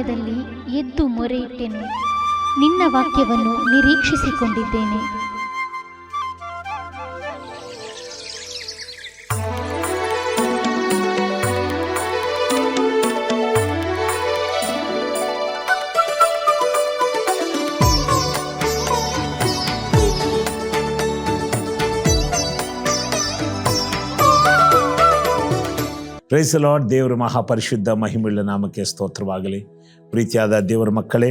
ಸಮಯದಲ್ಲಿ ಎದ್ದು ಮೊರೆ ಇಟ್ಟೆನು ನಿನ್ನ ವಾಕ್ಯವನ್ನು ನಿರೀಕ್ಷಿಸಿಕೊಂಡಿದ್ದೇನೆ. ಪ್ರೈಸ್ ಲಾರ್ಡ್ ದೇವರ ಮಹಾಪರಿಶುದ್ಧ ಮಹಿಮುಳ್ಳ ನಾಮಕ್ಕೆ ಸ್ತೋತ್ರವಾಗಲಿ. ಪ್ರೀತಿಯಾದ ದೇವರ ಮಕ್ಕಳೇ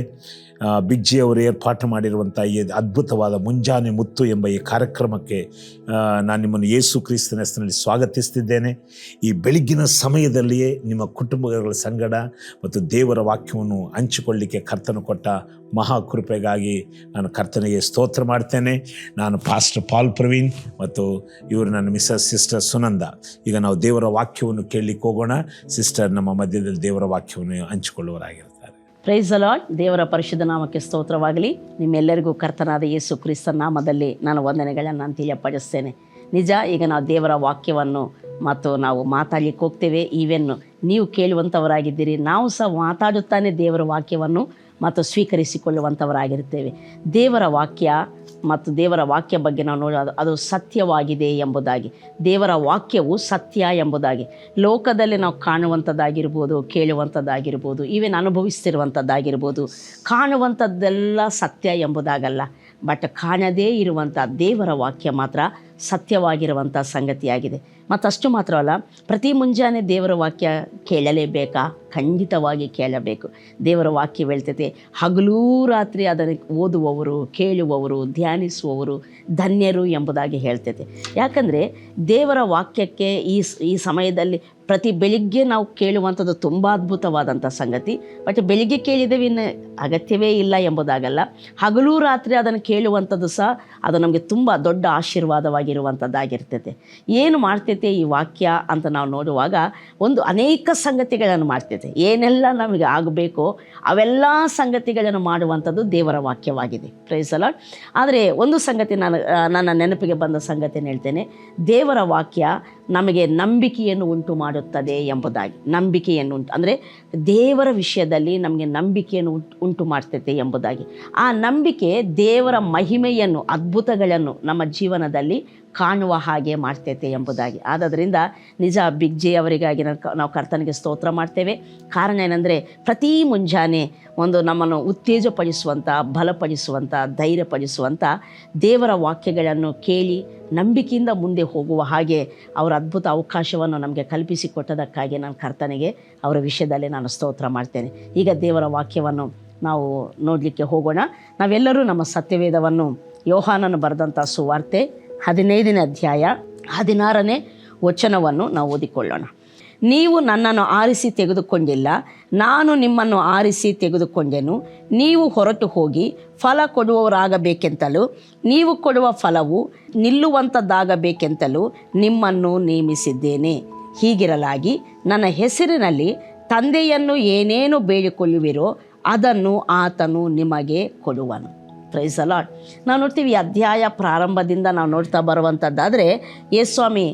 ಬಿಜ್ಜಿಯವರು ಏರ್ಪಾಟು ಮಾಡಿರುವಂಥ ಈ ಅದ್ಭುತವಾದ ಮುಂಜಾನೆ ಮುತ್ತು ಎಂಬ ಈ ಕಾರ್ಯಕ್ರಮಕ್ಕೆ ನಾನು ನಿಮ್ಮನ್ನು ಯೇಸು ಕ್ರಿಸ್ತನ ಹೆಸರಿನಲ್ಲಿ ಸ್ವಾಗತಿಸ್ತಿದ್ದೇನೆ. ಈ ಬೆಳಗ್ಗಿನ ಸಮಯದಲ್ಲಿಯೇ ನಿಮ್ಮ ಕುಟುಂಬಗಳ ಸಂಗಡ ಮತ್ತು ದೇವರ ವಾಕ್ಯವನ್ನು ಹಂಚಿಕೊಳ್ಳಿಕ್ಕೆ ಕರ್ತನು ಕೊಟ್ಟ ಮಹಾಕೃಪೆಗಾಗಿ ನಾನು ಕರ್ತನಿಗೆ ಸ್ತೋತ್ರ ಮಾಡ್ತೇನೆ. ನಾನು ಪಾಸ್ಟರ್ ಪಾಲ್ ಪ್ರವೀಣ್ ಮತ್ತು ಇವರು ನನ್ನ ಮಿಸಸ್ ಸಿಸ್ಟರ್ ಸುನಂದ. ಈಗ ನಾವು ದೇವರ ವಾಕ್ಯವನ್ನು ಕೇಳಲಿಕ್ಕೆ ಹೋಗೋಣ. ಸಿಸ್ಟರ್ ನಮ್ಮ ಮಧ್ಯದಲ್ಲಿ ದೇವರ ವಾಕ್ಯವನ್ನು ಹಂಚಿಕೊಳ್ಳುವರಾಗಿರ್ತಾರೆ ಪ್ರೈಸ್ ಅಲಾಡ್ ದೇವರ ಪರಿಶುದ್ಧ ನಾಮಕ್ಕೆ ಸ್ತೋತ್ರವಾಗಲಿ. ನಿಮ್ಮೆಲ್ಲರಿಗೂ ಕರ್ತನಾದ ಯೇಸು ಕ್ರಿಸ್ತ ನಾಮದಲ್ಲಿ ನಾನು ವಂದನೆಗಳನ್ನು ನಾನು ತಿಳಿಯಪಡಿಸ್ತೇನೆ ನಿಜ, ಈಗ ನಾವು ದೇವರ ವಾಕ್ಯವನ್ನು ಮತ್ತು ನಾವು ಮಾತಾಡಲಿಕ್ಕೆ ಹೋಗ್ತೇವೆ. ಈವೆನ್ನು ನೀವು ಕೇಳುವಂಥವರಾಗಿದ್ದೀರಿ ನಾವು ಸಹ ಮಾತಾಡುತ್ತಾನೆ ದೇವರ ವಾಕ್ಯವನ್ನು ಮತ್ತು ಸ್ವೀಕರಿಸಿಕೊಳ್ಳುವಂಥವರಾಗಿರ್ತೇವೆ ದೇವರ ವಾಕ್ಯ ಮತ್ತು ದೇವರ ವಾಕ್ಯ ಬಗ್ಗೆ ನಾವು ನೋಡೋದು ಅದು ಸತ್ಯವಾಗಿದೆ ಎಂಬುದಾಗಿ. ದೇವರ ವಾಕ್ಯವು ಸತ್ಯ ಎಂಬುದಾಗಿ. ಲೋಕದಲ್ಲಿ ನಾವು ಕಾಣುವಂಥದ್ದಾಗಿರ್ಬೋದು, ಕೇಳುವಂಥದ್ದಾಗಿರ್ಬೋದು ಈವೇನು ಅನುಭವಿಸ್ತಿರುವಂಥದ್ದಾಗಿರ್ಬೋದು, ಕಾಣುವಂಥದ್ದೆಲ್ಲ ಸತ್ಯ ಎಂಬುದಾಗಲ್ಲ. ಬಟ್ ಕಾಣದೇ ಇರುವಂಥ ದೇವರ ವಾಕ್ಯ ಮಾತ್ರ ಸತ್ಯವಾಗಿರುವಂಥ ಸಂಗತಿಯಾಗಿದೆ. ಮತ್ತಷ್ಟು ಮಾತ್ರವಲ್ಲ, ಪ್ರತಿ ಮುಂಜಾನೆ ದೇವರ ವಾಕ್ಯ ಕೇಳಲೇಬೇಕಾ? ಖಂಡಿತವಾಗಿ ಕೇಳಬೇಕು. ದೇವರ ವಾಕ್ಯ ಹೇಳ್ತೈತೆ ಹಗಲೂ ರಾತ್ರಿ ಅದನ್ನು ಓದುವವರು, ಕೇಳುವವರು, ಧ್ಯಾನಿಸುವವರು ಧನ್ಯರು ಎಂಬುದಾಗಿ ಹೇಳ್ತೈತೆ ಯಾಕಂದರೆ ದೇವರ ವಾಕ್ಯಕ್ಕೆ ಈ ಈ ಸಮಯದಲ್ಲಿ ಪ್ರತಿ ಬೆಳಿಗ್ಗೆ ನಾವು ಕೇಳುವಂಥದ್ದು ತುಂಬ ಅದ್ಭುತವಾದಂಥ ಸಂಗತಿ. ಬಟ್ ಬೆಳಿಗ್ಗೆ ಕೇಳಿದ್ದೇವೆ ಇನ್ನು ಅಗತ್ಯವೇ ಇಲ್ಲ ಎಂಬುದಾಗಲ್ಲ. ಹಗಲೂ ರಾತ್ರಿ ಅದನ್ನು ಕೇಳುವಂಥದ್ದು ಸಹ ಅದು ನಮಗೆ ತುಂಬ ದೊಡ್ಡ ಆಶೀರ್ವಾದವಾಗಿರುವಂಥದ್ದಾಗಿರ್ತೈತೆ ಏನು ಮಾಡ್ತೈತೆ ಈ ವಾಕ್ಯ ಅಂತ ನಾವು ನೋಡುವಾಗ ಒಂದು ಅನೇಕ ಸಂಗತಿಗಳನ್ನು ಮಾಡ್ತೈತೆ. ಏನೆಲ್ಲ ನಮಗೆ ಆಗಬೇಕೋ ಅವೆಲ್ಲ ಸಂಗತಿಗಳನ್ನು ಮಾಡುವಂಥದ್ದು ದೇವರ ವಾಕ್ಯವಾಗಿದೆ. ಪ್ರೈಸಲ ಆದರೆ ಒಂದು ಸಂಗತಿ ನಾನು ನನ್ನ ನೆನಪಿಗೆ ಬಂದ ಸಂಗತಿಯನ್ನು ಹೇಳ್ತೇನೆ? ದೇವರ ವಾಕ್ಯ ನಮಗೆ ನಂಬಿಕೆಯನ್ನು ಉಂಟು ಮಾಡುತ್ತದೆ ಎಂಬುದಾಗಿ. ನಂಬಿಕೆಯನ್ನು ಉಂಟು. ಅಂದರೆ ದೇವರ ವಿಷಯದಲ್ಲಿ ನಮಗೆ ನಂಬಿಕೆಯನ್ನು ಉಂಟು ಮಾಡ್ತೈತೆ ಎಂಬುದಾಗಿ. ಆ ನಂಬಿಕೆ ದೇವರ ಮಹಿಮೆಯನ್ನು, ಅದ್ಭುತಗಳನ್ನು ನಮ್ಮ ಜೀವನದಲ್ಲಿ ಕಾಣುವ ಹಾಗೆ ಮಾಡ್ತೈತೆ ಎಂಬುದಾಗಿ. ಆದ್ದರಿಂದ ನಿಜ ಬಿಗ್ ಜೆ ಅವರಿಗಾಗಿ ನಾವು ಕರ್ತನಿಗೆ ಸ್ತೋತ್ರ ಮಾಡ್ತೇವೆ. ಕಾರಣ ಏನಂದರೆ ಪ್ರತಿ ಮುಂಜಾನೆ ಒಂದು ನಮ್ಮನ್ನು ಉತ್ತೇಜಪಡಿಸುವಂಥ ಬಲಪಡಿಸುವಂಥ ಧೈರ್ಯಪಡಿಸುವಂಥ ದೇವರ ವಾಕ್ಯಗಳನ್ನು ಕೇಳಿ ನಂಬಿಕೆಯಿಂದ ಮುಂದೆ ಹೋಗುವ ಹಾಗೆ ಅವರ ಅದ್ಭುತ ಅವಕಾಶವನ್ನು ನಮಗೆ ಕಲ್ಪಿಸಿಕೊಟ್ಟದಕ್ಕಾಗಿ ನಾನು ಕರ್ತನಿಗೆ ಅವರ ವಿಷಯದಲ್ಲಿ ನಾನು ಸ್ತೋತ್ರ ಮಾಡ್ತೇನೆ. ಈಗ ದೇವರ ವಾಕ್ಯವನ್ನು ನಾವು ನೋಡಲಿಕ್ಕೆ ಹೋಗೋಣ. ನಾವೆಲ್ಲರೂ ನಮ್ಮ ಸತ್ಯವೇದವನ್ನು ಯೋಹಾನನು ಬರೆದಂಥ ಸುವಾರ್ತೆ ಹದಿನೈದನೇ ಅಧ್ಯಾಯ ಹದಿನಾರನೇ ವಚನವನ್ನು ನಾವು ಓದಿಕೊಳ್ಳೋಣ. ನೀವು ನನ್ನನ್ನು ಆರಿಸಿ ತೆಗೆದುಕೊಂಡಿಲ್ಲ, ನಾನು ನಿಮ್ಮನ್ನು ಆರಿಸಿ ತೆಗೆದುಕೊಂಡೆನು. ನೀವು ಹೊರಟು ಹೋಗಿ ಫಲ ಕೊಡುವವರಾಗಬೇಕೆಂತಲೂ, ನೀವು ಕೊಡುವ ಫಲವು ನಿಲ್ಲುವಂಥದ್ದಾಗಬೇಕೆಂತಲೂ ನಿಮ್ಮನ್ನು ನೇಮಿಸಿದ್ದೇನೆ. ಹೀಗಿರಲಾಗಿ ನನ್ನ ಹೆಸರಿನಲ್ಲಿ ತಂದೆಯನ್ನು ಏನೇನು ಬೇಡಿಕೊಳ್ಳುವಿರೋ ಅದನ್ನು ಆತನು ನಿಮಗೆ ಕೊಡುವನು. ಪ್ರೈಸ್ ಅಲಾಟ್ ನಾವು ನೋಡ್ತೀವಿ ಅಧ್ಯಾಯ ಪ್ರಾರಂಭದಿಂದ ನಾವು ನೋಡ್ತಾ ಬರುವಂಥದ್ದಾದರೆ ಯೇಸ್ವಾಮಿ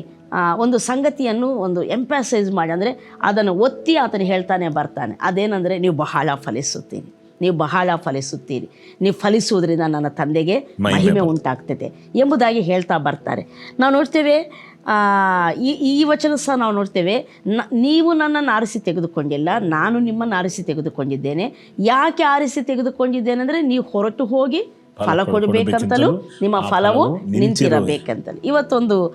ಒಂದು ಸಂಗತಿಯನ್ನು ಒಂದು ಎಂಪ್ಯಾಸೈಸ್ ಮಾಡಿ. ಅಂದರೆ ಅದನ್ನು ಒತ್ತಿ ಆತನು ಹೇಳ್ತಾನೆ ಬರ್ತಾನೆ. ಅದೇನೆಂದರೆ ನೀವು ಬಹಳ ಫಲಿಸುತ್ತೀರಿ. ನೀವು ಬಹಳ ಫಲಿಸುತ್ತೀರಿ. ನೀವು ಫಲಿಸುವುದರಿಂದ ನನ್ನ ತಂದೆಗೆ ಮಹಿಮೆ ಉಂಟಾಗ್ತದೆ ಎಂಬುದಾಗಿ ಹೇಳ್ತಾ ಬರ್ತಾರೆ. ನಾವು ನೋಡ್ತೇವೆ ಆ, ಈ ಈ ವಚನ ಸಹ ನಾವು ನೋಡ್ತೇವೆ ನ ನೀವು ನನ್ನನ್ನು ಆರಿಸಿ ತೆಗೆದುಕೊಂಡಿಲ್ಲ ನಾನು ನಿಮ್ಮನ್ನು ಆರಿಸಿ ತೆಗೆದುಕೊಂಡಿದ್ದೇನೆ. ಯಾಕೆ ಆರಿಸಿ ತೆಗೆದುಕೊಂಡಿದ್ದೇನೆ ಅಂದರೆ ನೀವು ಹೊರಟು ಹೋಗಿ ಫಲ ಕೊಡಬೇಕಂತಲೂ ನಿಮ್ಮ ಫಲವು ನಿಂತಿರಬೇಕಂತಲೂ. ಇವತ್ತೊಂದು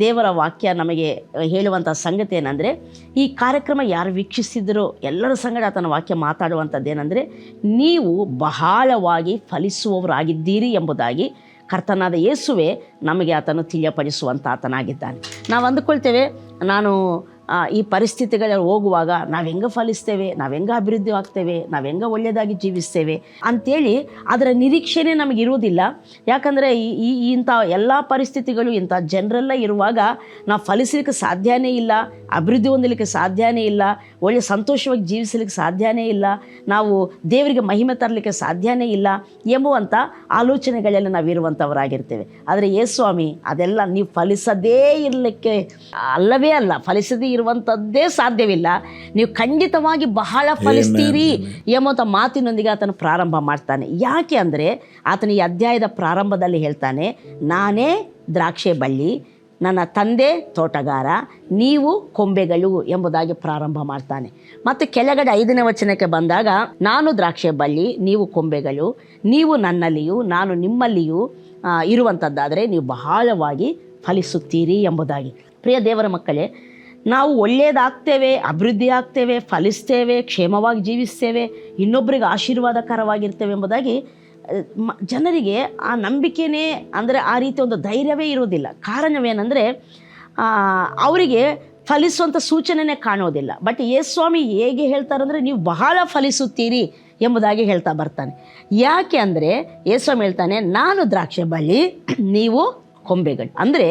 ದೇವರ ವಾಕ್ಯ ನಮಗೆ ಹೇಳುವಂಥ ಸಂಗತಿ ಏನಂದರೆ ಈ ಕಾರ್ಯಕ್ರಮ ಯಾರು ವೀಕ್ಷಿಸಿದರೋ ಎಲ್ಲರ ಸಂಗಡ ಆತನ ವಾಕ್ಯ ಮಾತಾಡುವಂಥದ್ದು ಏನಂದರೆ ನೀವು ಬಹಳವಾಗಿ ಫಲಿಸುವವರಾಗಿದ್ದೀರಿ ಎಂಬುದಾಗಿ ಕರ್ತನಾದ ಯೇಸುವೆ ನಮಗೆ ಆತನು ತಿಳಿಯಪಡಿಸುವಂಥ ಆತನಾಗಿದ್ದಾನೆ. ನಾವು ಅಂದುಕೊಳ್ತೇವೆ ನಾನು ಈ ಪರಿಸ್ಥಿತಿಗಳಲ್ಲಿ ಹೋಗುವಾಗ ನಾವು ಹೆಂಗೆ ಫಲಿಸ್ತೇವೆ, ನಾವು ಹೆಂಗೆ ಅಭಿವೃದ್ಧಿ ಆಗ್ತೇವೆ, ನಾವು ಹೆಂಗೆ ಒಳ್ಳೆಯದಾಗಿ ಜೀವಿಸ್ತೇವೆ ಅಂಥೇಳಿ ಅದರ ನಿರೀಕ್ಷೆನೇ ನಮಗಿರುವುದಿಲ್ಲ ಯಾಕಂದರೆ ಈ ಇಂಥ ಎಲ್ಲ ಪರಿಸ್ಥಿತಿಗಳು ಇಂಥ ಜನರೆಲ್ಲ ಇರುವಾಗ ನಾವು ಫಲಿಸಲಿಕ್ಕೆ ಸಾಧ್ಯನೇ ಇಲ್ಲ, ಅಭಿವೃದ್ಧಿ ಹೊಂದಲಿಕ್ಕೆ ಸಾಧ್ಯನೇ ಇಲ್ಲ, ಒಳ್ಳೆ ಸಂತೋಷವಾಗಿ ಜೀವಿಸಲಿಕ್ಕೆ ಸಾಧ್ಯನೇ ಇಲ್ಲ, ನಾವು ದೇವರಿಗೆ ಮಹಿಮೆ ತರಲಿಕ್ಕೆ ಸಾಧ್ಯನೇ ಇಲ್ಲ ಎಂಬುವಂಥ ಆಲೋಚನೆಗಳೆಲ್ಲ ನಾವು ಇರುವಂಥವರಾಗಿರ್ತೇವೆ. ಆದರೆ ಯೇಸ್ವಾಮಿ ಅದೆಲ್ಲ ನೀವು ಫಲಿಸದೇ ಇರಲಿಕ್ಕೆ ಅಲ್ಲವೇ ಅಲ್ಲ, ಫಲಿಸದೇ ಇರುವಂಥದ್ದೇ ಸಾಧ್ಯವಿಲ್ಲ. ನೀವು ಖಂಡಿತವಾಗಿ ಬಹಳ ಫಲಿಸ್ತೀರಿ ಎಂಬಂಥ ಮಾತಿನೊಂದಿಗೆ ಆತನು ಪ್ರಾರಂಭ ಮಾಡ್ತಾನೆ. ಯಾಕೆ ಅಂದರೆ ಆತನ ಈ ಅಧ್ಯಾಯದ ಪ್ರಾರಂಭದಲ್ಲಿ ಹೇಳ್ತಾನೆ ನಾನೇ ದ್ರಾಕ್ಷೆ ಬಳ್ಳಿ ನನ್ನ ತಂದೆ ತೋಟಗಾರ ನೀವು ಕೊಂಬೆಗಳು ಎಂಬುದಾಗಿ ಪ್ರಾರಂಭ ಮಾಡ್ತಾನೆ. ಮತ್ತು ಕೆಳಗಡೆ ಐದನೇ ವಚನಕ್ಕೆ ಬಂದಾಗ ನಾನು ದ್ರಾಕ್ಷೆ ಬಳ್ಳಿ ನೀವು ಕೊಂಬೆಗಳು ನೀವು ನನ್ನಲ್ಲಿಯೂ ನಾನು ನಿಮ್ಮಲ್ಲಿಯೂ ಇರುವಂಥದ್ದಾದರೆ ನೀವು ಬಹಳವಾಗಿ ಫಲಿಸುತ್ತೀರಿ ಎಂಬುದಾಗಿ. ಪ್ರಿಯ ದೇವರ ಮಕ್ಕಳೇ ನಾವು ಒಳ್ಳೆಯದಾಗ್ತೇವೆ ಅಭಿವೃದ್ಧಿ ಆಗ್ತೇವೆ, ಫಲಿಸ್ತೇವೆ, ಕ್ಷೇಮವಾಗಿ ಜೀವಿಸ್ತೇವೆ ಇನ್ನೊಬ್ಬರಿಗೆ ಆಶೀರ್ವಾದಕರವಾಗಿರ್ತೇವೆ ಎಂಬುದಾಗಿ ಜನರಿಗೆ ಆ ನಂಬಿಕೆನೇ ಅಂದರೆ ಆ ರೀತಿ ಒಂದು ಧೈರ್ಯವೇ ಇರೋದಿಲ್ಲ ಕಾರಣವೇನೆಂದರೆ ಅವರಿಗೆ ಫಲಿಸುವಂಥ ಸೂಚನೆನೇ ಕಾಣೋದಿಲ್ಲ ಬಟ್ ಯೇಸ್ವಾಮಿ ಹೇಗೆ ಹೇಳ್ತಾರಂದರೆ ನೀವು ಬಹಳ ಫಲಿಸುತ್ತೀರಿ ಎಂಬುದಾಗಿ ಹೇಳ್ತಾ ಬರ್ತಾನೆ. ಯಾಕೆ ಅಂದರೆ ಯೇಸ್ವಾಮಿ ಹೇಳ್ತಾನೆ, ನಾನು ದ್ರಾಕ್ಷೆ ಬಳ್ಳಿ ನೀವು ಕೊಂಬೆಗಳು. ಅಂದರೆ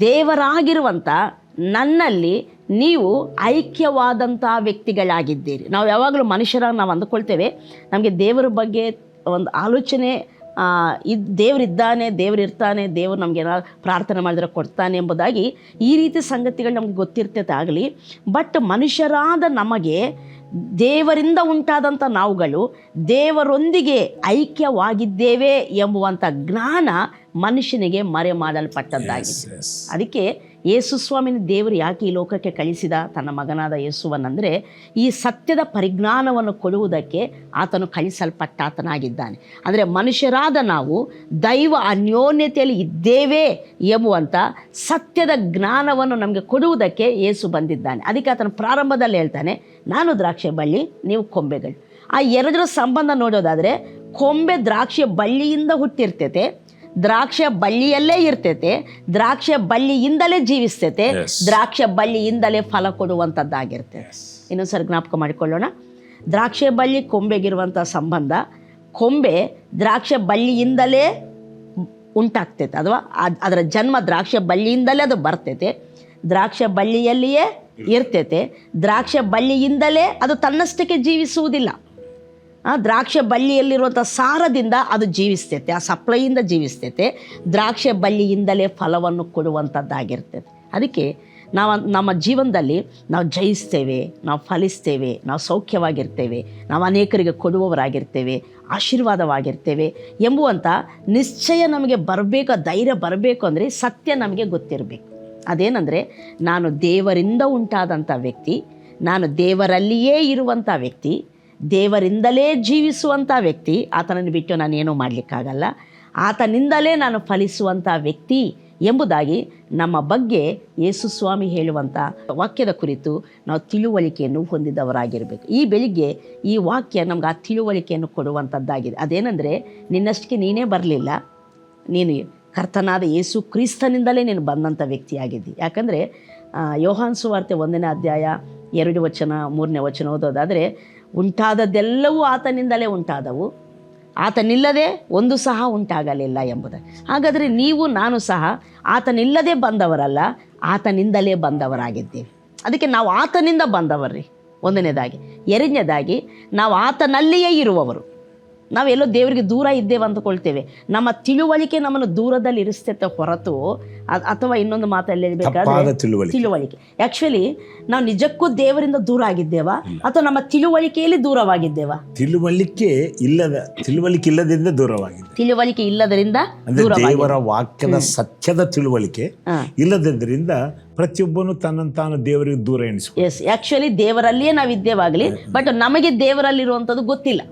ದೇವರಾಗಿರುವಂಥ ನನ್ನಲ್ಲಿ ನೀವು ಐಕ್ಯವಾದಂಥ ವ್ಯಕ್ತಿಗಳಾಗಿದ್ದೀರಿ. ನಾವು ಯಾವಾಗಲೂ ಮನುಷ್ಯರಾಗಿ ನಾವು ಅಂದುಕೊಳ್ತೇವೆ. ನಮಗೆ ದೇವರ ಬಗ್ಗೆ ಒಂದು ಆಲೋಚನೆ ಇದ್ ದೇವರಿದ್ದಾನೆ ದೇವರಿರ್ತಾನೆ ದೇವರು ನಮಗೆ ಏನಾದ್ರು ಪ್ರಾರ್ಥನೆ ಮಾಡಿದ್ರೆ ಕೊಡ್ತಾನೆ ಎಂಬುದಾಗಿ ಈ ರೀತಿ ಸಂಗತಿಗಳು ನಮಗೆ ಗೊತ್ತಿರ್ತೈತೆ ಆಗಲಿ ಬಟ್ ಮನುಷ್ಯರಾದ ನಮಗೆ ದೇವರಿಂದ ಉಂಟಾದಂಥ ನಾವುಗಳು ದೇವರೊಂದಿಗೆ ಐಕ್ಯವಾಗಿದ್ದೇವೆ ಎಂಬುವಂಥ ಜ್ಞಾನ ಮನುಷ್ಯನಿಗೆ ಮರೆ ಮಾಡಲ್ಪಟ್ಟದ್ದಾಗಿದೆ ಅದಕ್ಕೆ ಯೇಸು ಸ್ವಾಮಿನ ದೇವರು ಯಾಕೆ ಈ ಲೋಕಕ್ಕೆ ಕಳಿಸಿದ? ತನ್ನ ಮಗನಾದ ಯೇಸುವನಂದರೆ ಈ ಸತ್ಯದ ಪರಿಜ್ಞಾನವನ್ನು ಕೊಡುವುದಕ್ಕೆ ಆತನು ಕಳಿಸಲ್ಪಟ್ಟಾತನಾಗಿದ್ದಾನೆ. ಅಂದರೆ ಮನುಷ್ಯರಾದ ನಾವು ದೈವ ಅನ್ಯೋನ್ಯತೆಯಲ್ಲಿ ಇದ್ದೇವೆ ಎಂಬುವಂಥ ಸತ್ಯದ ಜ್ಞಾನವನ್ನು ನಮಗೆ ಕೊಡುವುದಕ್ಕೆ ಯೇಸು ಬಂದಿದ್ದಾನೆ. ಅದಕ್ಕೆ ಆತನ ಪ್ರಾರಂಭದಲ್ಲಿ ಹೇಳ್ತಾನೆ, ನಾನು ದ್ರಾಕ್ಷೆ ಬಳ್ಳಿ, ನೀವು ಕೊಂಬೆಗಳು. ಆ ಎರಡರ ಸಂಬಂಧ ನೋಡೋದಾದರೆ, ಕೊಂಬೆ ದ್ರಾಕ್ಷಿ ಬಳ್ಳಿಯಿಂದ ಹುಟ್ಟಿರ್ತೈತೆ. ದ್ರಾಕ್ಷ ಬಳ್ಳಿಯಲ್ಲೇ ಇರ್ತೈತೆ. ದ್ರಾಕ್ಷ ಬಳ್ಳಿಯಿಂದಲೇ ಜೀವಿಸ್ತೈತೆ. ದ್ರಾಕ್ಷ ಬಳ್ಳಿಯಿಂದಲೇ ಫಲ ಕೊಡುವಂಥದ್ದಾಗಿರ್ತದೆ ಇನ್ನೊಂದ್ಸರಿ ಜ್ಞಾಪಕ ಮಾಡಿಕೊಳ್ಳೋಣ. ದ್ರಾಕ್ಷೆ ಬಳ್ಳಿ ಕೊಂಬೆಗಿರುವಂಥ ಸಂಬಂಧ ಕೊಂಬೆ ದ್ರಾಕ್ಷ ಬಳ್ಳಿಯಿಂದಲೇ ಉಂಟಾಗ್ತೈತೆ. ಅಥವಾ ಅದ್- ಅದರ ಜನ್ಮ ದ್ರಾಕ್ಷ ಬಳ್ಳಿಯಿಂದಲೇ ಅದು ಬರ್ತೈತೆ. ದ್ರಾಕ್ಷ ಬಳ್ಳಿಯಲ್ಲಿಯೇ ಇರ್ತೈತೆ. ದ್ರಾಕ್ಷ ಬಳ್ಳಿಯಿಂದಲೇ ಅದು ತನ್ನಷ್ಟಕ್ಕೆ ಜೀವಿಸುವುದಿಲ್ಲ. ದ್ರಾಕ್ಷ ಬಳ್ಳಿಯಲ್ಲಿರುವಂಥ ಸಾರದಿಂದ ಅದು ಜೀವಿಸ್ತೈತೆ, ಆ ಸಪ್ಲೈಯಿಂದ ಜೀವಿಸ್ತೈತೆ, ದ್ರಾಕ್ಷ ಬಳ್ಳಿಯಿಂದಲೇ ಫಲವನ್ನು ಕೊಡುವಂಥದ್ದಾಗಿರ್ತೈತೆ. ಅದಕ್ಕೆ ನಾವು, ನಮ್ಮ ಜೀವನದಲ್ಲಿ ನಾವು ಜಯಿಸ್ತೇವೆ, ನಾವು ಫಲಿಸ್ತೇವೆ, ನಾವು ಸೌಖ್ಯವಾಗಿರ್ತೇವೆ, ನಾವು ಅನೇಕರಿಗೆ ಕೊಡುವವರಾಗಿರ್ತೇವೆ, ಆಶೀರ್ವಾದವಾಗಿರ್ತೇವೆ ಎಂಬುವಂಥ ನಿಶ್ಚಯ ನಮಗೆ ಬರಬೇಕು, ಧೈರ್ಯ ಬರಬೇಕು ಅಂದರೆ ಸತ್ಯ ನಮಗೆ ಗೊತ್ತಿರಬೇಕು. ಅದೇನೆಂದರೆ ನಾನು ದೇವರಿಂದ ಉಂಟಾದಂಥ ವ್ಯಕ್ತಿ, ನಾನು ದೇವರಲ್ಲಿಯೇ ಇರುವಂಥ ವ್ಯಕ್ತಿ ದೇವರಿಂದಲೇ ಜೀವಿಸುವಂಥ ವ್ಯಕ್ತಿ, ಆತನನ್ನು ಬಿಟ್ಟು ನಾನೇನೂ ಮಾಡಲಿಕ್ಕಾಗಲ್ಲ. ಆತನಿಂದಲೇ ನಾನು ಫಲಿಸುವಂಥ ವ್ಯಕ್ತಿ ಎಂಬುದಾಗಿ ನಮ್ಮ ಬಗ್ಗೆ ಯೇಸು ಸ್ವಾಮಿ ಹೇಳುವಂಥ ವಾಕ್ಯದ ಕುರಿತು ನಾವು ತಿಳುವಳಿಕೆಯನ್ನು ಹೊಂದಿದವರಾಗಿರಬೇಕು. ಈ ಬೆಳಿಗ್ಗೆ ಈ ವಾಕ್ಯ ನಮ್ಗೆ ಆ ತಿಳುವಳಿಕೆಯನ್ನು ಕೊಡುವಂಥದ್ದಾಗಿದೆ ಅದೇನೆಂದರೆ, ನಿನ್ನಷ್ಟಕ್ಕೆ ನೀನೇ ಬರಲಿಲ್ಲ. ನೀನು ಕರ್ತನಾದ ಯೇಸು ಕ್ರಿಸ್ತನಿಂದಲೇ ನೀನು ಬಂದಂಥ ವ್ಯಕ್ತಿಯಾಗಿದ್ದಿ. ಯಾಕಂದರೆ ಯೋಹಾನ್ ಸುವಾರ್ತೆ ಒಂದನೇ ಅಧ್ಯಾಯ ಎರಡು ವಚನ, ಮೂರನೇ ವಚನ ಓದೋದಾದರೆ ಉಂಟಾದದ್ದೆಲ್ಲವೂ ಆತನಿಂದಲೇ ಉಂಟಾದವು. ಆತನಿಲ್ಲದೆ ಒಂದು ಸಹ ಉಂಟಾಗಲಿಲ್ಲ ಎಂಬುದು. ಹಾಗಾದರೆ ನೀವು, ನಾನು ಸಹ ಆತನಿಲ್ಲದೆ ಬಂದವರಲ್ಲ, ಆತನಿಂದಲೇ ಬಂದವರಾಗಿದ್ದೀವಿ ಅದಕ್ಕೆ ನಾವು ಆತನಿಂದ ಬಂದವರ್ರಿ. ಒಂದನೇದಾಗಿ. ಎರಡನೇದಾಗಿ, ನಾವು ಆತನಲ್ಲಿಯೇ ಇರುವವರು. ನಾವೆಲ್ಲೋ ದೇವರಿಗೆ ದೂರ ಇದ್ದೇವೆ ಅಂದುಕೊಳ್ತೇವೆ. ನಮ್ಮ ತಿಳುವಳಿಕೆ ನಮ್ಮನ್ನು ದೂರದಲ್ಲಿ ಇರಿಸ್ತೈತೆ ಹೊರತು ಅಥವಾ ಇನ್ನೊಂದು ಮಾತಲ್ಲಿ ತಿಳುವಳಿಕೆ. ಆಕ್ಚುಲಿ ಆ್ಯಕ್ಚುಲಿ ನಾವು ನಿಜಕ್ಕೂ ದೇವರಿಂದ ದೂರ ಆಗಿದ್ದೇವಾ? ಅಥವಾ ನಮ್ಮ ತಿಳುವಳಿಕೆಯಲ್ಲಿ ದೂರವಾಗಿದ್ದೇವಾ? ತಿಳುವಳಿಕೆ ಇಲ್ಲದ ತಿಳುವಳಿಕೆ ಇಲ್ಲದರಿಂದ ದೂರವಾಗಿದೆ ತಿಳುವಳಿಕೆ ಇಲ್ಲದರಿಂದ ದೇವರ ವಾಕ್ಯದ ಸತ್ಯದ ತಿಳುವಳಿಕೆ ಇಲ್ಲದರಿಂದ ಪ್ರತಿಯೊಬ್ಬನು ತನ್ನನ್ನು ತಾನು ದೇವರಿಗೆ ದೂರ ಎಣಿಸ್ಕೊ ಎಸ್ ಆ್ಯಕ್ಚುಲಿ ದೇವರಲ್ಲಿಯೇ ನಾವು ಇದ್ದೇವಾಗಲಿ ಬಟ್ ನಮಗೆ ದೇವರಲ್ಲಿರುವಂಥದ್ದು ಗೊತ್ತಿಲ್ಲ.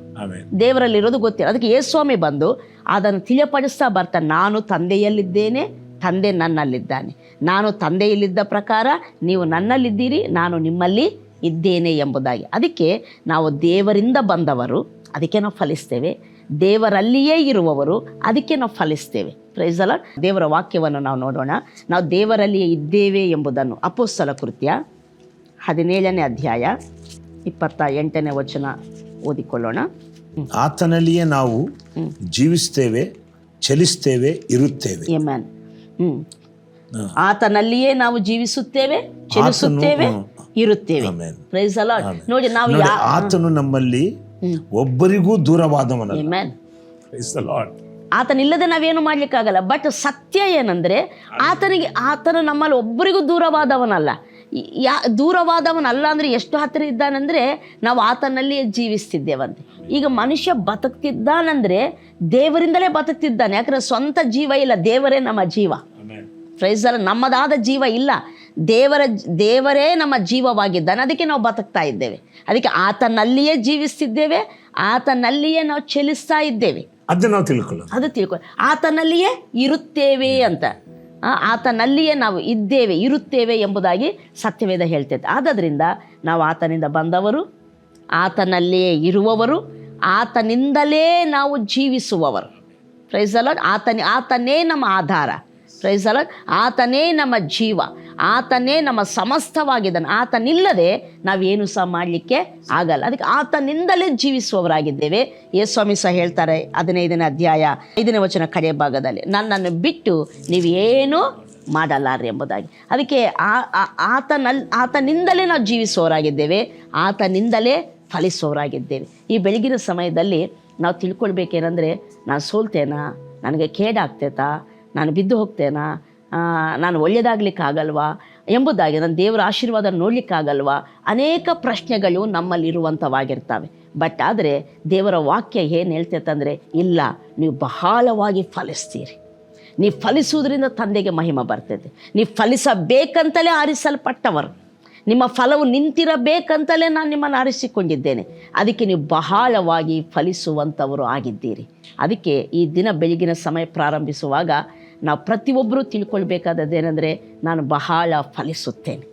ದೇವರಲ್ಲಿರೋದು ಗೊತ್ತಿಲ್ಲ. ಅದಕ್ಕೆ ಯೇಸ್ವಾಮಿ ಬಂದು, ಅದನ್ನು ತಿಳಿಯಪಡಿಸ್ತಾ ಬರ್ತಾನೆ ನಾನು ತಂದೆಯಲ್ಲಿದ್ದೇನೆ, ತಂದೆ ನನ್ನಲ್ಲಿದ್ದಾನೆ. ನಾನು ತಂದೆಯಲ್ಲಿದ್ದ ಪ್ರಕಾರ ನೀವು ನನ್ನಲ್ಲಿದ್ದೀರಿ, ನಾನು ನಿಮ್ಮಲ್ಲಿ ಇದ್ದೇನೆ ಎಂಬುದಾಗಿ. ಅದಕ್ಕೆ ನಾವು ದೇವರಿಂದ ಬಂದವರು, ಅದಕ್ಕೆ ನಾವು ಫಲಿಸ್ತೇವೆ. ದೇವರಲ್ಲಿಯೇ ಇರುವವರು, ಅದಕ್ಕೆ ನಾವು ಫಲಿಸ್ತೇವೆ. ಪ್ರೈಸಲ ದೇವರ ವಾಕ್ಯವನ್ನು ನಾವು ನೋಡೋಣ. ನಾವು ದೇವರಲ್ಲಿಯೇ ಇದ್ದೇವೆ ಎಂಬುದನ್ನು ಅಪೋಸ್ತಲ ಕೃತ್ಯ ಹದಿನೇಳನೇ ಅಧ್ಯಾಯ ಇಪ್ಪತ್ತ ಎಂಟನೇ ವಚನ ಓದಿಕೊಳ್ಳೋಣ. ಆತನಲ್ಲಿಯೇ ನಾವು ಜೀವಿಸ್ತೇವೆ ಚಲಿಸ್ತೇವೆ ಇರುತ್ತೇವೆ. ಆತನಲ್ಲಿಯೇ ನಾವು ಜೀವಿಸುತ್ತೇವೆ ಚಲಿಸುತ್ತೇವೆ ಇರುತ್ತೇವೆ. ಪ್ರೈಸ್ ಅಲ್ಲ ನೋಡಿ ನಾವು ಆತನು ನಮ್ಮಲ್ಲಿ ಒಬ್ಬರಿಗೂ Lord. ಆತನಿಲ್ಲದೆ ನಾವೇನು ಮಾಡ್ಲಿಕ್ಕಾಗಲ್ಲ. ಬಟ್ ಸತ್ಯ ಏನಂದ್ರೆ ಆತನಿಗೆ ಆತನು ನಮ್ಮಲ್ಲಿ ಒಬ್ಬರಿಗೂ ದೂರವಾದವನಲ್ಲ. ಯಾ ದೂರವಾದವನಲ್ಲ ಅಂದರೆ ಎಷ್ಟು ಹತ್ತಿರ ಇದ್ದಾನಂದ್ರೆ ನಾವು ಆತನಲ್ಲಿಯೇ ಜೀವಿಸ್ತಿದ್ದೇವಂತೆ. ಈಗ ಮನುಷ್ಯ ಬದುಕ್ತಿದ್ದಾನಂದರೆ ದೇವರಿಂದಲೇ ಬದುಕ್ತಿದ್ದಾನೆ. ಯಾಕಂದ್ರೆ ಸ್ವಂತ ಜೀವ ಇಲ್ಲ ದೇವರೇ ನಮ್ಮ ಜೀವ. ಪ್ರೈಸಲ್ಲ ನಮ್ಮದಾದ ಜೀವ ಇಲ್ಲ. ದೇವರ ದೇವರೇ ನಮ್ಮ ಜೀವವಾಗಿದ್ದಾನೆ. ಅದಕ್ಕೆ ನಾವು ಬದುಕ್ತಾ ಇದ್ದೇವೆ. ಅದಕ್ಕೆ ಆತನಲ್ಲಿಯೇ ಜೀವಿಸ್ತಿದ್ದೇವೆ. ಆತನಲ್ಲಿಯೇ ನಾವು ಚಲಿಸ್ತಾ ಇದ್ದೇವೆ. ಅದನ್ನ ನಾವು ತಿಳ್ಕೊಳ್ಳೋಣ ಅದು ತಿಳ್ಕೊಳ್ಳಿ ಆತನಲ್ಲಿಯೇ ಇರುತ್ತೇವೆ ಅಂತ. ಆತನಲ್ಲಿಯೇ ನಾವು ಇದ್ದೇವೆ ಇರುತ್ತೇವೆ ಎಂಬುದಾಗಿ ಸತ್ಯವೇದ ಹೇಳ್ತೈತೆ. ಆದ್ದರಿಂದ ನಾವು ಆತನಿಂದ ಬಂದವರು ಆತನಲ್ಲಿಯೇ ಇರುವವರು, ಆತನಿಂದಲೇ ನಾವು ಜೀವಿಸುವವರು. ಪ್ರೈಸ್ ಆತನ, ಆತನೇ ನಮ್ಮ ಆಧಾರ. ಪ್ರೈಸ್ ಅಲಾಡ್ ಆತನೇ ನಮ್ಮ ಜೀವ. ಆತನೇ ನಮ್ಮ ಸಮಸ್ತವಾಗಿದ್ದಾನೆ. ಆತನಿಲ್ಲದೆ ನಾವೇನು ಸಹ ಮಾಡಲಿಕ್ಕೆ ಆಗಲ್ಲ. ಅದಕ್ಕೆ ಆತನಿಂದಲೇ ಜೀವಿಸುವವರಾಗಿದ್ದೇವೆ. ಯೇಸ್ವಾಮಿ ಸಹ ಹೇಳ್ತಾರೆ ಹದಿನೈದನೇ ಅಧ್ಯಾಯ ಐದನೇ ವಚನ ಕಡೆಯ ಭಾಗದಲ್ಲಿ, ನನ್ನನ್ನು ಬಿಟ್ಟು ನೀವೇನು ಮಾಡಲಾರ ಎಂಬುದಾಗಿ. ಅದಕ್ಕೆ ಆ- ಆತನಲ್ಲಿ ಆತನಿಂದಲೇ ನಾವು ಜೀವಿಸುವವರಾಗಿದ್ದೇವೆ. ಆತನಿಂದಲೇ ಫಲಿಸುವವರಾಗಿದ್ದೇವೆ ಈ ಬೆಳಗಿನ ಸಮಯದಲ್ಲಿ ನಾವು ತಿಳ್ಕೊಳ್ಬೇಕೇನೆಂದರೆ, ನಾನು ಸೋಲ್ತೇನಾ? ನನಗೆ ಕೇಡಾಗ್ತೈತಾ? ನಾನು ಬಿದ್ದು ಹೋಗ್ತೇನಾ? ನಾನು ಒಳ್ಳೆಯದಾಗಲಿಕ್ಕಾಗಲ್ವಾ ಎಂಬುದಾಗಿ ನನ್ನ ದೇವರ ಆಶೀರ್ವಾದ ನೋಡಲಿಕ್ಕಾಗಲ್ವಾ? ಅನೇಕ ಪ್ರಶ್ನೆಗಳು ನಮ್ಮಲ್ಲಿರುವಂಥವಾಗಿರ್ತವೆ. ಬಟ್ ಆದರೆ ದೇವರ ವಾಕ್ಯ ಏನು ಹೇಳ್ತೈತಂದರೆ ಇಲ್ಲ, ನೀವು ಬಹಳವಾಗಿ ಫಲಿಸ್ತೀರಿ. ನೀವು ಫಲಿಸುವುದರಿಂದ ತಂದೆಗೆ ಮಹಿಮ ಬರ್ತೈತೆ ನೀವು ಫಲಿಸಬೇಕಂತಲೇ ಆರಿಸಲ್ಪಟ್ಟವರು. ನಿಮ್ಮ ಫಲವು ನಿಂತಿರಬೇಕಂತಲೇ ನಾನು ನಿಮ್ಮನ್ನು ಆರಿಸಿಕೊಂಡಿದ್ದೇನೆ. ಅದಕ್ಕೆ ನೀವು ಬಹಳವಾಗಿ ಫಲಿಸುವಂಥವರು ಆಗಿದ್ದೀರಿ. ಅದಕ್ಕೆ ಈ ದಿನ ಬೆಳಗಿನ ಸಮಯ ಪ್ರಾರಂಭಿಸುವಾಗ ನಾವು ಪ್ರತಿಯೊಬ್ಬರೂ ತಿಳ್ಕೊಳ್ಬೇಕಾದದ್ದೇನೆಂದರೆ ನಾನು ಬಹಳ ಫಲಿಸುತ್ತೇನೆ.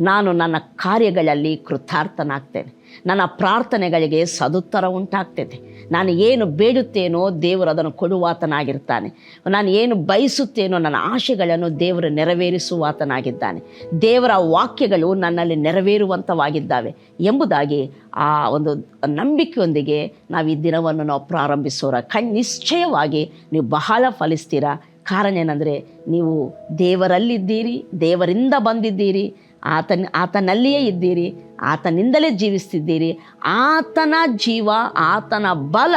ನಾನು ನನ್ನ ಕಾರ್ಯಗಳಲ್ಲಿ ಕೃತಾರ್ಥನಾಗ್ತೇನೆ. ನನ್ನ ಪ್ರಾರ್ಥನೆಗಳಿಗೆ ಸದುತ್ತರ ಉಂಟಾಗ್ತದೆ ನಾನು ಏನು ಬೇಡುತ್ತೇನೋ ದೇವರು ಅದನ್ನು ಕೊಡುವಾತನಾಗಿರ್ತಾನೆ. ನಾನು ಏನು ಬಯಸುತ್ತೇನೋ ನನ್ನ ಆಶೆಗಳನ್ನು ದೇವರು ನೆರವೇರಿಸುವಾತನಾಗಿದ್ದಾನೆ. ದೇವರ ವಾಕ್ಯಗಳು ನನ್ನಲ್ಲಿ ನೆರವೇರುವಂಥವಾಗಿದ್ದಾವೆ ಎಂಬುದಾಗಿ ಆ ಒಂದು ನಂಬಿಕೆಯೊಂದಿಗೆ ನಾವು ಈ ದಿನವನ್ನು ನಾವು ಪ್ರಾರಂಭಿಸೋರ. ಕಣ್ ನಿಶ್ಚಯವಾಗಿ ನೀವು ಬಹಳ ಫಲಿಸ್ತೀರ. ಕಾರಣ ಏನಂದರೆ ನೀವು ದೇವರಲ್ಲಿದ್ದೀರಿ, ದೇವರಿಂದ ಬಂದಿದ್ದೀರಿ ಆತನ, ಆತನಲ್ಲಿಯೇ ಇದ್ದೀರಿ, ಆತನಿಂದಲೇ ಜೀವಿಸ್ತಿದ್ದೀರಿ. ಆತನ ಜೀವ, ಆತನ ಬಲ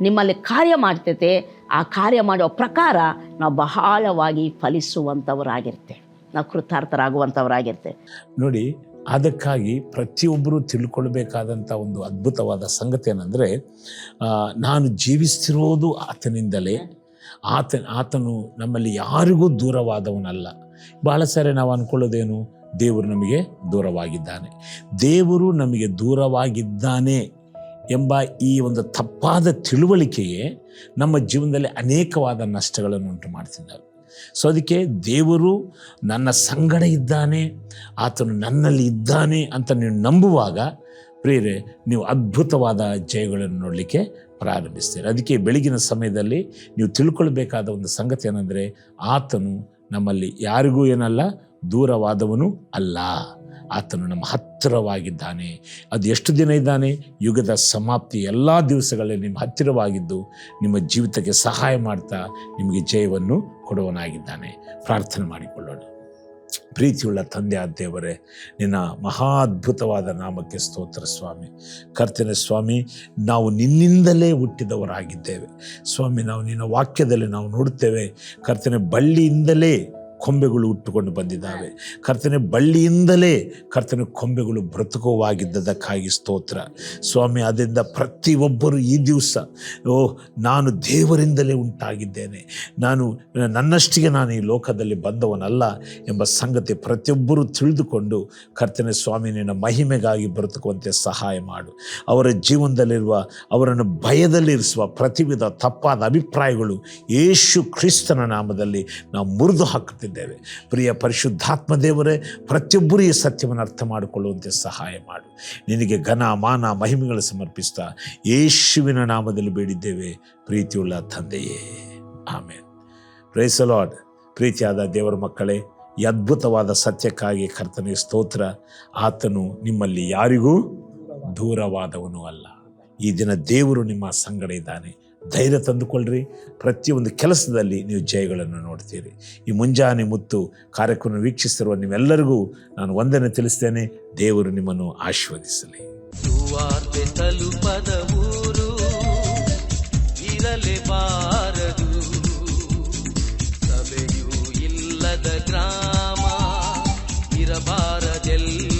ನಿಮ್ಮಲ್ಲಿ ಕಾರ್ಯ ಮಾಡ್ತೈತೆ. ಆ ಕಾರ್ಯ ಮಾಡುವ ಪ್ರಕಾರ ನಾವು ಬಹಳವಾಗಿ ಫಲಿಸುವಂಥವರಾಗಿರ್ತೇವೆ. ನಾವು ಕೃತಾರ್ಥರಾಗುವಂಥವರಾಗಿರ್ತೇವೆ. ನೋಡಿ, ಅದಕ್ಕಾಗಿ ಪ್ರತಿಯೊಬ್ಬರೂ ತಿಳ್ಕೊಳ್ಬೇಕಾದಂಥ ಒಂದು ಅದ್ಭುತವಾದ ಸಂಗತಿ ಏನಂದರೆ ನಾನು ಜೀವಿಸ್ತಿರೋದು ಆತನಿಂದಲೇ. ಆತ, ಆತನು ನಮ್ಮಲ್ಲಿ ಯಾರಿಗೂ ದೂರವಾದವನಲ್ಲ. ಭಾಳ ಸಾರಿ ನಾವು ಅಂದ್ಕೊಳ್ಳೋದೇನು ದೇವರು ನಮಗೆ ದೂರವಾಗಿದ್ದಾನೆ. ದೇವರು ನಮಗೆ ದೂರವಾಗಿದ್ದಾನೆ ಎಂಬ ಈ ಒಂದು ತಪ್ಪಾದ ತಿಳುವಳಿಕೆಯೇ ನಮ್ಮ ಜೀವನದಲ್ಲಿ ಅನೇಕವಾದ ನಷ್ಟಗಳನ್ನು ಉಂಟು ಮಾಡ್ತಿದ್ದಾವೆ. ಸೊ ಅದಕ್ಕೆ ದೇವರು ನನ್ನ ಸಂಗಡ ಇದ್ದಾನೆ, ಆತನು ನನ್ನಲ್ಲಿ ಇದ್ದಾನೆ ಅಂತ ನೀವು ನಂಬುವಾಗ ಪ್ರಿಯರೇ, ನೀವು ಅದ್ಭುತವಾದ ಜಯಗಳನ್ನು ನೋಡಲಿಕ್ಕೆ ಪ್ರಾರಂಭಿಸ್ತೀರಿ. ಅದಕ್ಕೆ ಬೆಳಗಿನ ಸಮಯದಲ್ಲಿ ನೀವು ತಿಳ್ಕೊಳ್ಬೇಕಾದ ಒಂದು ಸಂಗತಿ ಏನಂದರೆ, ಆತನು ನಮ್ಮಲ್ಲಿ ಯಾರಿಗೂ ಏನಲ್ಲ ದೂರವಾದವನು ಅಲ್ಲ. ಆತನು ನಮ್ಮ ಹತ್ತಿರವಾಗಿದ್ದಾನೆ. ಅದು ಎಷ್ಟು ದಿನ ಇದ್ದಾನೆ? ಯುಗದ ಸಮಾಪ್ತಿ ಎಲ್ಲ ದಿವಸಗಳಲ್ಲಿ ನಿಮ್ಮ ಹತ್ತಿರವಾಗಿದ್ದು ನಿಮ್ಮ ಜೀವಿತಕ್ಕೆ ಸಹಾಯ ಮಾಡ್ತಾ ನಿಮಗೆ ಜಯವನ್ನು ಕೊಡುವನಾಗಿದ್ದಾನೆ ಪ್ರಾರ್ಥನೆ ಮಾಡಿಕೊಳ್ಳೋಣ. ಪ್ರೀತಿಯುಳ್ಳ ತಂದೆ ಆದ ದೇವರೇ, ನಿನ್ನ ಮಹಾ ಅದ್ಭುತವಾದ ನಾಮಕ್ಕೆ ಸ್ತೋತ್ರ ಸ್ವಾಮಿ. ಕರ್ತನೆ ಸ್ವಾಮಿ, ನಾವು ನಿನ್ನಿಂದಲೇ ಹುಟ್ಟಿದವರಾಗಿದ್ದೇವೆ. ಸ್ವಾಮಿ, ನಾವು ನಿನ್ನ ವಾಕ್ಯದಲ್ಲಿ ನಾವು ನೋಡುತ್ತೇವೆ. ಕರ್ತನೆ, ಬಳ್ಳಿಯಿಂದಲೇ ಕೊಂಬೆಗಳು ಉಟ್ಟುಕೊಂಡು ಬಂದಿದ್ದಾವೆ. ಕರ್ತನೆ ಬಳ್ಳಿಯಿಂದಲೇ ಕರ್ತನ ಕೊಂಬೆಗಳು ಬ್ರತುಕವಾಗಿದ್ದದಕ್ಕಾಗಿ ಸ್ತೋತ್ರ. ಸ್ವಾಮಿ ಅದರಿಂದ ಪ್ರತಿಯೊಬ್ಬರು ಈ ದಿವಸ ಓ ನಾನು ದೇವರಿಂದಲೇ ಉಂಟಾಗಿದ್ದೇನೆ. ನಾನು ನನ್ನಷ್ಟಿಗೆ ನಾನು ಈ ಲೋಕದಲ್ಲಿ ಬಂದವನಲ್ಲ ಎಂಬ ಸಂಗತಿ ಪ್ರತಿಯೊಬ್ಬರು ತಿಳಿದುಕೊಂಡು ಕರ್ತನೆ ಸ್ವಾಮಿ ನಿನ್ನ ಮಹಿಮೆಗಾಗಿ ಬ್ರತಕುವಂತೆ ಸಹಾಯ ಮಾಡು. ಅವರ ಜೀವನದಲ್ಲಿರುವ ಅವರನ್ನು ಭಯದಲ್ಲಿರಿಸುವ ಪ್ರತಿವಿಧ ತಪ್ಪಾದ ಅಭಿಪ್ರಾಯಗಳು ಯೇಸು ಕ್ರಿಸ್ತನ ನಾಮದಲ್ಲಿ ನಾವು ಮುರಿದು ಹಾಕುತ್ತಿದ್ದೇವೆ. ಪ್ರಿಯ ಪರಿಶುದ್ಧಾತ್ಮ ದೇವರೇ ಪ್ರತಿಯೊಬ್ಬರು ಈ ಸತ್ಯವನ್ನು ಅರ್ಥ ಮಾಡಿಕೊಳ್ಳುವಂತೆ ಸಹಾಯ ಮಾಡು. ನಿನಗೆ ಘನ, ಮಾನ, ಮಹಿಮೆಗಳು ಸಮರ್ಪಿಸ್ತಾ ಯೇಸುವಿನ ನಾಮದಲ್ಲಿ ಬೇಡಿದ್ದೇವೆ. ಪ್ರೀತಿಯುಳ್ಳ ತಂದೆಯೇ. ಆಮೇಲೆ ಪ್ರೈಸ್ ಲಾರ್ಡ್ ಪ್ರೀತಿಯಾದ ದೇವರ ಮಕ್ಕಳೇ, ಈ ಅದ್ಭುತವಾದ ಸತ್ಯಕ್ಕಾಗಿ ಕರ್ತನೆ ಸ್ತೋತ್ರ. ಆತನು ನಿಮ್ಮಲ್ಲಿ ಯಾರಿಗೂ ದೂರವಾದವನು ಅಲ್ಲ. ಈ ದಿನ ದೇವರು ನಿಮ್ಮ ಸಂಗಡ ಇದ್ದಾನೆ. ಧೈರ್ಯ ತಂದುಕೊಳ್ಳ್ರಿ ಪ್ರತಿಯೊಂದು ಕೆಲಸದಲ್ಲಿ ನೀವು ಜಯಗಳನ್ನು ನೋಡ್ತೀರಿ. ಈ ಮುಂಜಾನೆ ಮುತ್ತು ಕಾರ್ಯಕ್ರಮ ವೀಕ್ಷಿಸಿರುವ ನಿಮ್ಮೆಲ್ಲರಿಗೂ ನಾನು ವಂದನೆ ತಿಳಿಸ್ತೇನೆ. ದೇವರು ನಿಮ್ಮನ್ನು ಆಶೀರ್ವದಿಸಲಿ. ಗ್ರಾಮ ಇರಬಾರದೆ